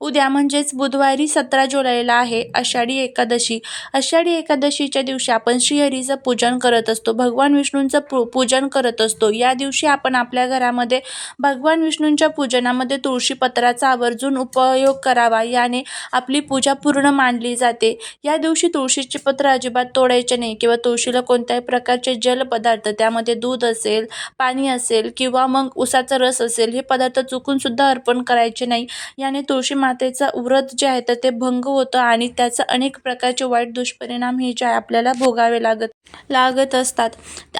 उद्या म्हणजेच बुधवारी सतरा जुलैला आहे आषाढी एकादशी. आषाढी एकादशीच्या दिवशी आपण श्रीहरीचं पूजन करत असतो. भगवान विष्णूंचं पू पूजन करत असतो. या दिवशी आपण आपल्या घरामध्ये भगवान विष्णूंच्या पूजनामध्ये तुळशीपत्राचा आवर्जून उपयोग करावा याने आपली पूजा पूर्ण मानली जाते. या दिवशी तुळशीचे पत्र अजिबात तोडायचे नाही किंवा तुळशीला कोणत्याही प्रकारचे जलपदार्थ त्यामध्ये दूध असेल पाणी असेल किंवा मग उसाचा रस असेल हे पदार्थ चुकूनसुद्धा अर्पण करायचे नाही. याने तुळशी मातेचं व्रत जे आहे तर ते भंग होतं आणि त्याचा अनेक प्रकारचे वाईट दुष्परिणाम हे जे आहे आपल्याला भोगावे लागत लागत असतात.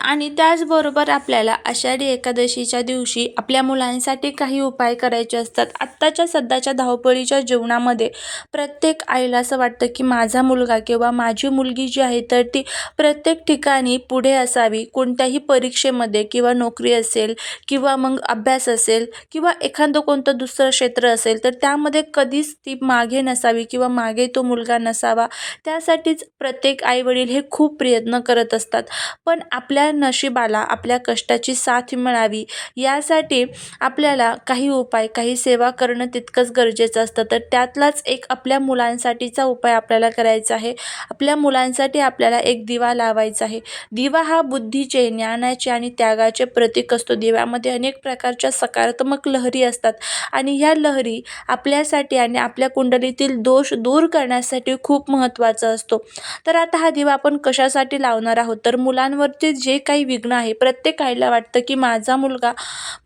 आणि त्याचबरोबर आपल्याला आषाढी एकादशीच्या दिवशी आपल्या मुलांसाठी काही उपाय करायचे असतात. आत्ताच्या सध्याच्या धावपळीच्या जीवनामध्ये प्रत्येक आईला असं वाटतं की माझा मुलगा किंवा माझी मुलगी जी आहे तर ती प्रत्येक ठिकाणी पुढे असावी. कोणत्याही परीक्षेमध्ये किंवा नोकरी असेल किंवा मग अभ्यास असेल किंवा एखादं कोणतं दुसरं क्षेत्र असेल तर त्यामध्ये कधीच ती मागे नसावी किंवा मागे तो मुलगा नसावा त्यासाठीच प्रत्येक आईवडील हे खूप प्रयत्न करत असतात. पण आपल्या नशिबाला आपल्या कष्टाची साथ मिळावी यासाठी आपल्याला काही उपाय काही सेवा करणं तितकंच गरजेचं असतं. तर त्यातलाच एक आपल्या मुलांसाठीचा उपाय आपल्याला करायचा आहे. आपल्या मुलांसाठी आपल्याला एक दिवा लावायचा आहे. दिवा हा बुद्धीचे ज्ञानाचे आणि त्यागाचे प्रतीक असतो. दिव्यामध्ये अनेक प्रकारच्या सकारात्मक लहरी असतात आणि ह्या लहरी आपल्या करण्यासाठी आणि आपल्या कुंडलीतील दोष दूर करण्यासाठी खूप महत्त्वाचा असतो. तर आता हा दिवा आपण कशासाठी लावणार आहोत? तर मुलांवरचे जे काही विघ्न आहे प्रत्येक आईला वाटतं की माझा मुलगा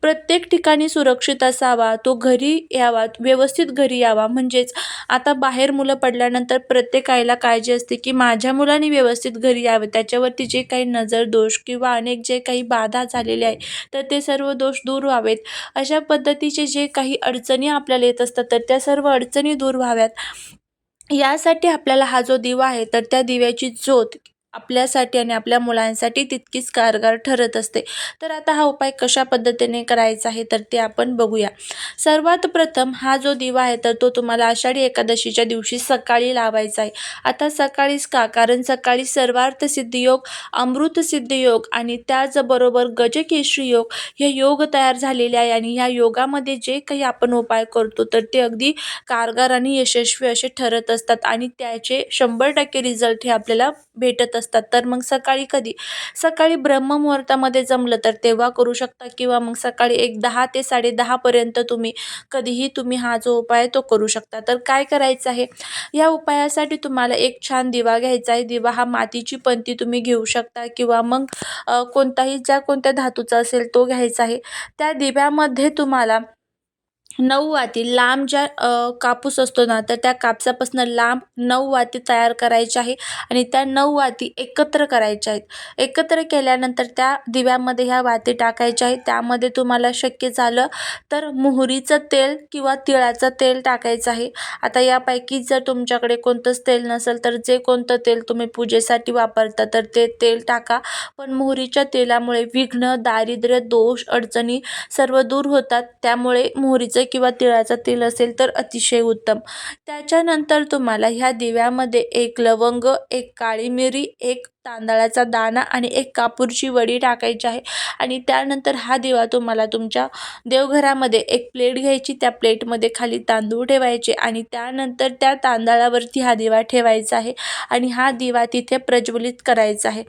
प्रत्येक ठिकाणी सुरक्षित असावा तो घरी यावा व्यवस्थित घरी यावा. म्हणजेच आता बाहेर मुलं पडल्यानंतर प्रत्येक आईला काळजी असते की माझ्या मुलाने व्यवस्थित घरी यावे. त्याच्यावरती जे काही नजर दोष किंवा अनेक जे काही बाधा झालेले आहे तर ते सर्व दोष दूर व्हावेत. अशा पद्धतीचे जे काही अडचणी आपल्याला येत असतात तर त्या सर्व अडचणी दूर व्हाव्यात. यासाठी आपल्याला हा जो दिवा आहे तर त्या दिव्याची ज्योत आपल्यासाठी आणि आपल्या मुलांसाठी तितकीच कारगर ठरत असते. तर आता हा उपाय कशा पद्धतीने करायचा आहे तर ते आपण बघूया. सर्वात प्रथम हा जो दिवा आहे तर तो तुम्हाला आषाढी एकादशीच्या दिवशी सकाळी लावायचा आहे. आता सकाळीच का? कारण सकाळी सर्वार्थ सिद्धियोग अमृत सिद्धियोग आणि त्याचबरोबर गजकेशरी योग हे योग तयार झालेले आहे आणि ह्या योगामध्ये जे काही आपण उपाय करतो तर ते अगदी कारगर आणि यशस्वी असे ठरत असतात आणि त्याचे शंभर टक्के रिझल्ट हे आपल्याला भेटत असतात. असतात. तर मग सकाळी कधी? सकाळी ब्रह्ममुहूर्तामध्ये जमलं तर तेव्हा करू शकता किंवा मग सकाळी एक दहा ते साडेदहापर्यंत तुम्ही कधीही तुम्ही हा जो उपाय आहे तो करू शकता. तर काय करायचं आहे? या उपायासाठी तुम्हाला एक छान दिवा घ्यायचा आहे. दिवा हा मातीची पंती तुम्ही घेऊ शकता किंवा मग कोणताही ज्या कोणत्या धातूचा असेल तो घ्यायचा आहे. त्या दिव्यामध्ये तुम्हाला नऊ वाती लांब ज्या कापूस असतो ना तर त्या कापसापासून लांब नऊ वाती तयार करायच्या आहे आणि त्या नऊ वाती एकत्र करायच्या आहेत. एकत्र केल्यानंतर त्या दिव्यामध्ये ह्या वाती टाकायच्या आहेत. त्यामध्ये तुम्हाला शक्य झालं तर मोहरीचं तेल किंवा तिळाचं तेल टाकायचं आहे. आता यापैकी जर तुमच्याकडे कोणतंच तेल नसेल तर जे कोणतं तेल तुम्ही पूजेसाठी वापरता तर ते तेल टाका. पण मोहरीच्या तेलामुळे विघ्न दारिद्र्य दोष अडचणी सर्व दूर होतात. त्यामुळे मोहरीचं किंवा तिळाचं तेल असेल तर अतिशय उत्तम. त्याच्यानंतर तुम्हाला ह्या दिव्यामध्ये एक लवंग एक काळी मिरी एक तांदळाचा दाणा आणि एक कापूरची वडी टाकायची आहे. आणि त्यानंतर हा दिवा तुम्हाला तुमच्या देवघरामध्ये एक प्लेट घ्यायची. त्या प्लेटमध्ये खाली तांदूळ ठेवायचे आणि त्यानंतर त्या तांदळावरती हा दिवा ठेवायचा आहे आणि हा दिवा तिथे प्रज्वलित करायचा आहे.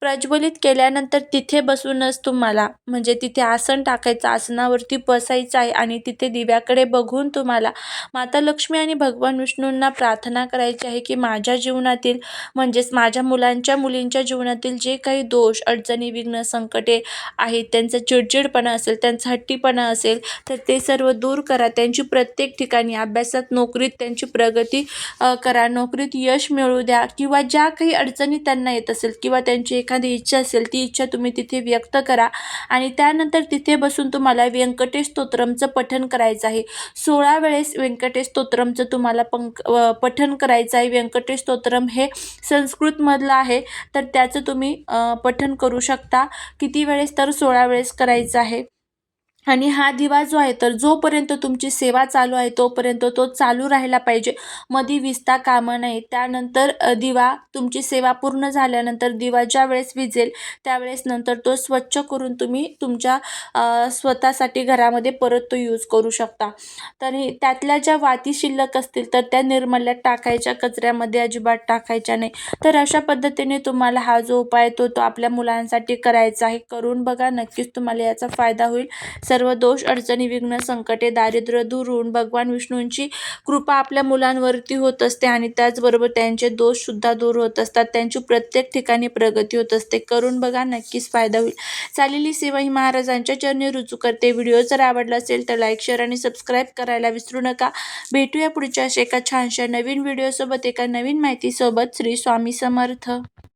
प्रज्वलित केल्यानंतर तिथे बसूनच तुम्हाला म्हणजे तिथे आसन टाकायचं आसनावरती बसायचं आहे आणि तिथे दिव्याकडे बघून तुम्हाला माता लक्ष्मी आणि भगवान विष्णूंना प्रार्थना करायची आहे की माझ्या जीवनातील म्हणजेच माझ्या मुलांच्या मुली मुलींच्या जीवनातील जे काही दोष अडचणी विघ्न संकटे आहेत त्यांचा चिडचिडपणा असेल त्यांचा हट्टीपणा असेल तर ते सर्व दूर करा. त्यांची प्रत्येक ठिकाणी अभ्यासात नोकरीत त्यांची प्रगती करा. नोकरीत यश मिळू द्या किंवा ज्या काही अडचणी त्यांना येत असेल किंवा त्यांची एखादी इच्छा असेल ती इच्छा तुम्ही तिथे व्यक्त करा आणि त्यानंतर तिथे बसून तुम्हाला व्यंकटेश स्तोत्रमचं पठण करायचं आहे. सोळा वेळेस व्यंकटेश स्तोत्रमचं तुम्हाला पंक पठन पठण करायचं आहे. व्यंकटेश स्तोत्रम हे संस्कृतमधलं आहे. तर त्याचं तुम्ही पठण करू शकता. किती वेळेस तर सोळा वेळेस करायचं आहे. आणि हा दिवा जो आहे तर जोपर्यंत तुमची सेवा चालू आहे तोपर्यंत तो चालू राहायला पाहिजे. मध्ये विजता कामा नाही. त्यानंतर दिवा तुमची सेवा पूर्ण झाल्यानंतर दिवा ज्या वेळेस विजेल त्यावेळेस नंतर तो स्वच्छ करून तुम्ही तुमच्या स्वतःसाठी घरामध्ये परत तो यूज करू शकता. तर त्यातल्या ज्या वाती शिल्लक असतील तर त्या निर्मल्यात टाकायच्या कचऱ्यामध्ये अजिबात टाकायच्या नाही. तर अशा पद्धतीने तुम्हाला हा जो उपाय तो तो आपल्या मुलांसाठी करायचा आहे. करून बघा नक्कीच तुम्हाला याचा फायदा होईल. सर्व दोष अडचणी विघ्न संकटे दारिद्र्य दुरून होऊन भगवान विष्णूंची कृपा आपल्या मुलांवरती होत असते आणि त्याचबरोबर त्यांचे दोष सुद्धा दूर होत असतात. त्यांची प्रत्येक ठिकाणी प्रगती होत असते. करून बघा नक्कीच फायदा होईल. चालेली सेवा ही महाराजांच्या चरणी रुजू करते. व्हिडिओ जर आवडला असेल तर लाईक शेअर आणि सबस्क्राईब करायला विसरू नका. भेटूया पुढच्या अशा एका छानशा नवीन व्हिडिओसोबत एका नवीन माहितीसोबत. श्री स्वामी समर्थ.